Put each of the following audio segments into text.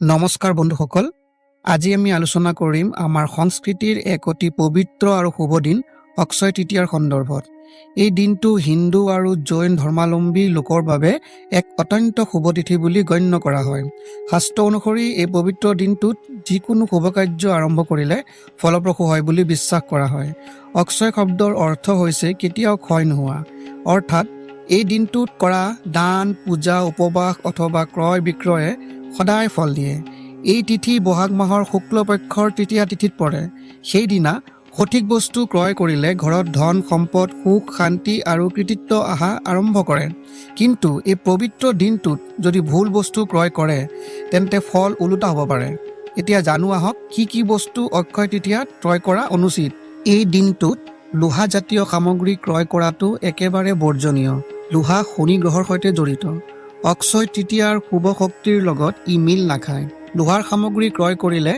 নমস্কাৰ বন্ধুসকল। আজি আমি আলোচনা কৰিম আমাৰ সংস্কৃতিৰ এক অতি পবিত্ৰ আৰু শুভ দিন অক্ষয় তৃতীয়াৰ সন্দৰ্ভত। এই দিনটো হিন্দু আৰু জৈন ধৰ্মাৱলম্বী লোকৰ বাবে এক অত্যন্ত শুভ তিথি বুলি গণ্য কৰা হয়। শাস্ত্ৰ অনুসৰি এই পবিত্ৰ দিনটোত যিকোনো শুভ কাৰ্য আৰম্ভ কৰিলে ফলপ্ৰসূ হয় বুলি বিশ্বাস কৰা হয়। অক্ষয় শব্দৰ অৰ্থ হৈছে কেতিয়াও ক্ষয় নোহোৱা। অৰ্থাৎ এই দিনটোত কৰা দান পূজা উপবাস অথবা ক্ৰয় বিক্ৰয়ে সদায় ফল দিয়ে। এই তিথি বহাগ মাহৰ শুক্লপক্ষৰ তৃতীয়া তিথিত পৰে। সেইদিনা সঠিক বস্তু ক্ৰয় কৰিলে ঘৰত ধন, সম্পদ, সুখ, শান্তি আৰু কৃতিত্ব অহা আৰম্ভ কৰে। কিন্তু এই পবিত্ৰ দিনটোত যদি ভুল বস্তু ক্ৰয় কৰে, তেন্তে ফল ওলোটা হ'ব পাৰে। এতিয়া জানো আহক, কি কি বস্তু অক্ষয় তৃতীয়াত ক্ৰয় কৰা অনুচিত। এই দিনটোত লোহাজাতীয় সামগ্ৰী ক্ৰয় কৰাটো একেবাৰে বৰ্জনীয়। লোহা শনি গ্ৰহৰ সৈতে জড়িত। অক্ষয় তৃতীয়াৰ শুভ শক্তিৰ লগত ই মিল নাখায়। লোহাৰ সামগ্ৰী ক্ৰয় কৰিলে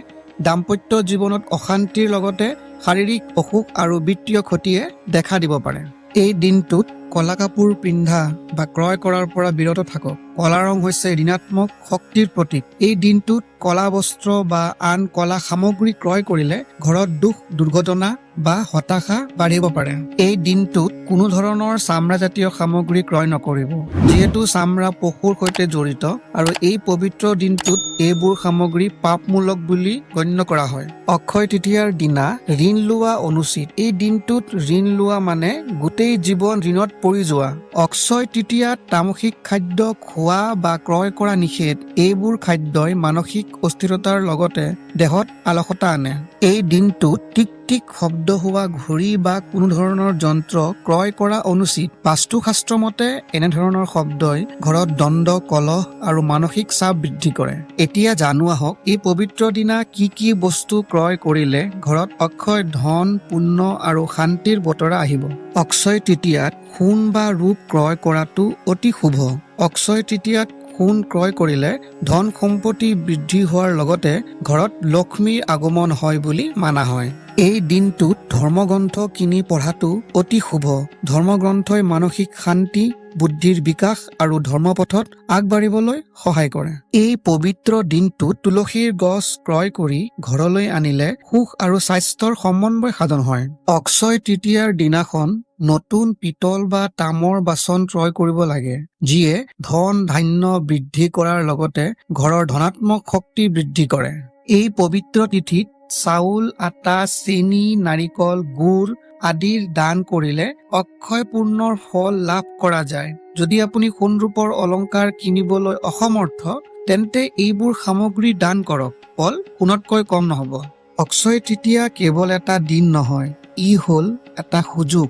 দাম্পত্য জীৱনত অশান্তিৰ লগতে শাৰীৰিক অসুখ আৰু বিত্তীয় ক্ষতিয়ে দেখা দিব পাৰে। এই দিনটোত কলা কাপোৰ পিন্ধা বা ক্ৰয় কৰাৰ পৰা বিৰত থাকক। কলা ৰং হৈছে ঋণাত্মক শক্তিৰ প্ৰতীক। এই দিনটোত কলা বস্ত্ৰ বা আন কলা সামগ্ৰী ক্ৰয় কৰিলে ঘৰত দুখ দুৰ্ঘটনা বা হতাশা বাঢ়িব পাৰে। এই দিনটোত কোনো ধৰণৰ চামৰাজাতীয় সামগ্ৰী ক্ৰয় নকৰিব। যিহেতু চামৰা পশুৰ সৈতে জড়িত আৰু এই পবিত্ৰ দিনটোত এইবোৰ সামগ্ৰী পাপমূলক বুলি গণ্য কৰা হয়। অক্ষয় তৃতীয়াৰ দিনা ঋণ লোৱা অনুচিত। এই দিনটোত ঋণ লোৱা মানে গোটেই জীৱন ঋণত পৰি যোৱা। অক্ষয় তৃতীয়াত তামসিক খাদ্য খোৱা বা ক্ৰয় কৰা নিষেধ। এইবোৰ খাদ্যই মানসিক অস্থিৰতাৰ লগতে দেহত আলসতা আনে। এই দিনটোত টিক টিক শব্দ হোৱা ঘড়ী বা কোনো ধৰণৰ যন্ত্ৰ ক্ৰয় কৰা অনুচিত। বাস্তুশাস্ত্ৰ মতে এনেধৰণৰ শব্দই ঘৰত দ্বন্দ্ব কলহ আৰু মানসিক চাপ বৃদ্ধি কৰে। এতিয়া জানো আহক এই পবিত্ৰ দিনা কি কি বস্তু ক্ৰয় কৰিলে ঘৰত অক্ষয় ধন পুণ্য আৰু শান্তিৰ বতৰা আহিব। অক্ষয় তৃতীয়াত সোণ বা ৰূপ ক্ৰয় কৰাটো অতি শুভ। অক্ষয় তৃতীয়াত সোণ ক্ৰয় কৰিলে ধন সম্পত্তি বৃদ্ধি হোৱাৰ লগতে ঘৰত লক্ষ্মীৰ আগমন হয় বুলি মানা হয়। এই দিনটোত ধৰ্মগ্ৰন্থ কিনি পঢ়াটো অতি শুভ। ধৰ্মগ্ৰন্থই মানসিক শান্তি, বুদ্ধিৰ বিকাশ আৰু ধৰ্মপথত আগবাঢ়িবলৈ সহায় কৰে। এই পবিত্ৰ দিনটোত তুলসীৰ গছ ক্ৰয় কৰি ঘৰলৈ আনিলে সুখ আৰু স্বাস্থ্যৰ সমন্বয় সাধন হয়। অক্ষয় তৃতীয়াৰ দিনাখন নতুন পিতল বা তামৰ বাচন ক্ৰয় কৰিব লাগে যিয়ে ধন ধান্য বৃদ্ধি কৰাৰ লগতে ঘৰৰ ধনাত্মক শক্তি বৃদ্ধি কৰে। এই পবিত্ৰ তিথিত চাউল আটা চেনি নাৰিকল গুৰ আদিৰ দান কৰিলে অক্ষয় পূৰ্ণৰ ফল লাভ কৰা যায়। যদি আপুনি সোণ ৰূপৰ অলংকাৰ কিনিবলৈ অসমৰ্থ তেন্তে এইবোৰ সামগ্ৰী দান কৰক। ফল সোণতকৈ কম নহ'ব। অক্ষয় তৃতীয়া কেৱল এটা দিন নহয় ই হ'ল এটা সুযোগ।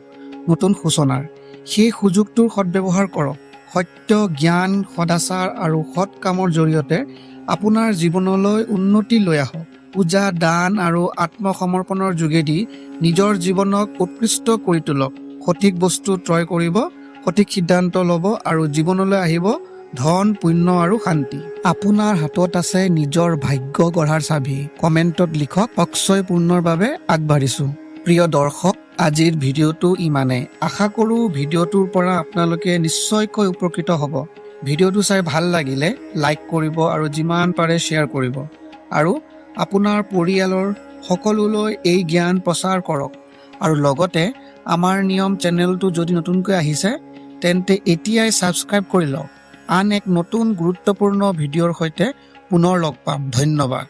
নতুন সূচনাৰ। সেই সুযোগটোৰ সদ্ব্যৱহাৰ কৰক। সত্য, জ্ঞান, সদাচাৰ আৰু সৎ কামৰ জৰিয়তে আপোনাৰ জীৱনলৈ উন্নতি লৈ আহক। পূজা, দান আৰু আত্মসমৰ্পণৰ যোগেদি নিজৰ জীৱনক উৎকৃষ্ট কৰি তোলক। সঠিক বস্তু ক্ৰয় কৰিব, সঠিক সিদ্ধান্ত ল'ব আৰু জীৱনলৈ আহিব ধন, পুণ্য আৰু শান্তি। আপোনাৰ হাতত আছে নিজৰ ভাগ্য গঢ়াৰ চাবি। কমেণ্টত লিখক, অক্ষয় পূৰ্ণৰ বাবে আগবাঢ়িছো। প্ৰিয় দৰ্শক আজিৰ ভিডিঅ'টো ইমানেই আশা কৰোঁ ভিডিঅ'টোৰ পৰা আপোনালোকে নিশ্চয়কৈ উপকৃত হ'ব। ভিডিঅ'টো চাই ভালো লাগিলে লাইক কৰিব আৰু যিমান পাৰে শ্বেয়াৰ কৰিব। আৰু আপোনাৰ পৰিয়ালৰ সকলোলৈ এই জ্ঞান প্ৰচাৰ কৰক। আৰু লগতে আমাৰ নিয়ম চেনেলটো যদি নতুনকৈ আহিছে, তেন্তে এতিয়াই ছাবস্ক্ৰাইব কৰি লওক। আন এক নতুন গুৰুত্বপূৰ্ণ ভিডিঅ'ৰ সৈতে পুনৰ লগ পাম। ধন্যবাদ।